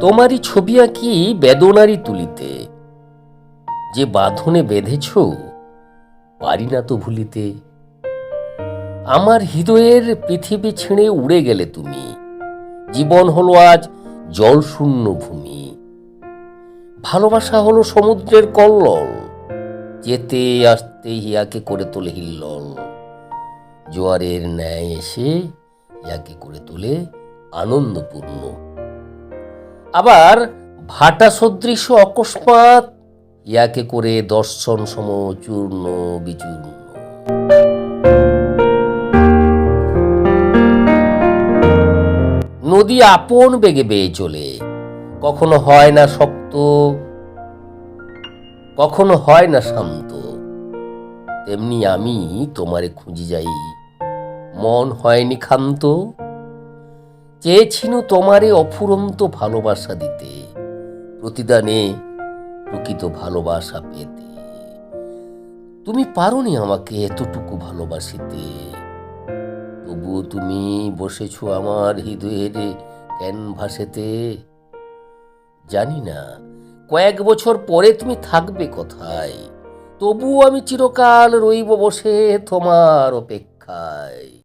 তোমারই ছবি আঁকি বেদনারি তুলিতে। যে বাঁধনে বেঁধেছ, পারি না তো ভুলিতে। আমার হৃদয়ের পৃথিবী ছেড়ে উড়ে গেলে তুমি। জীবন হলো আজ জলশূন্য ভূমি। ভালোবাসা হলো সমুদ্রের কল্লল। যেতে আসতে হিয়াকে করে তোলে হিল্লল। জোয়ারের ন্যায় এসে ইয়াকে করে তোলে আনন্দপূর্ণ ভাটা সদৃশ অকস্মাৎ ইয়াকে করে দর্শন সম চূর্ণ বিচূর্ণ। নদী আপন বেগে বেয়ে চলে। কখনো হয় না শক্ত, কখনো হয় না শান্ত। তেমনি আমি তোমারে খুঁজি যাই, মন হয়নি ক্ষান্ত। চেয়েছিল তোমারে অফুরন্ত ভালোবাসা দিতে। প্রতিদানে প্রকৃত ভালোবাসা পেতে। তুমি পারোনি আমাকে এতটুকু ভালোবাসিতে। তবুও তুমি বসেছ আমার হৃদয়ের ক্যানভাসেতে। জানি না, কয়েক বছর পরে তুমি থাকবে কোথায়? তবুও আমি চিরকাল রইব বসে তোমার অপেক্ষায়।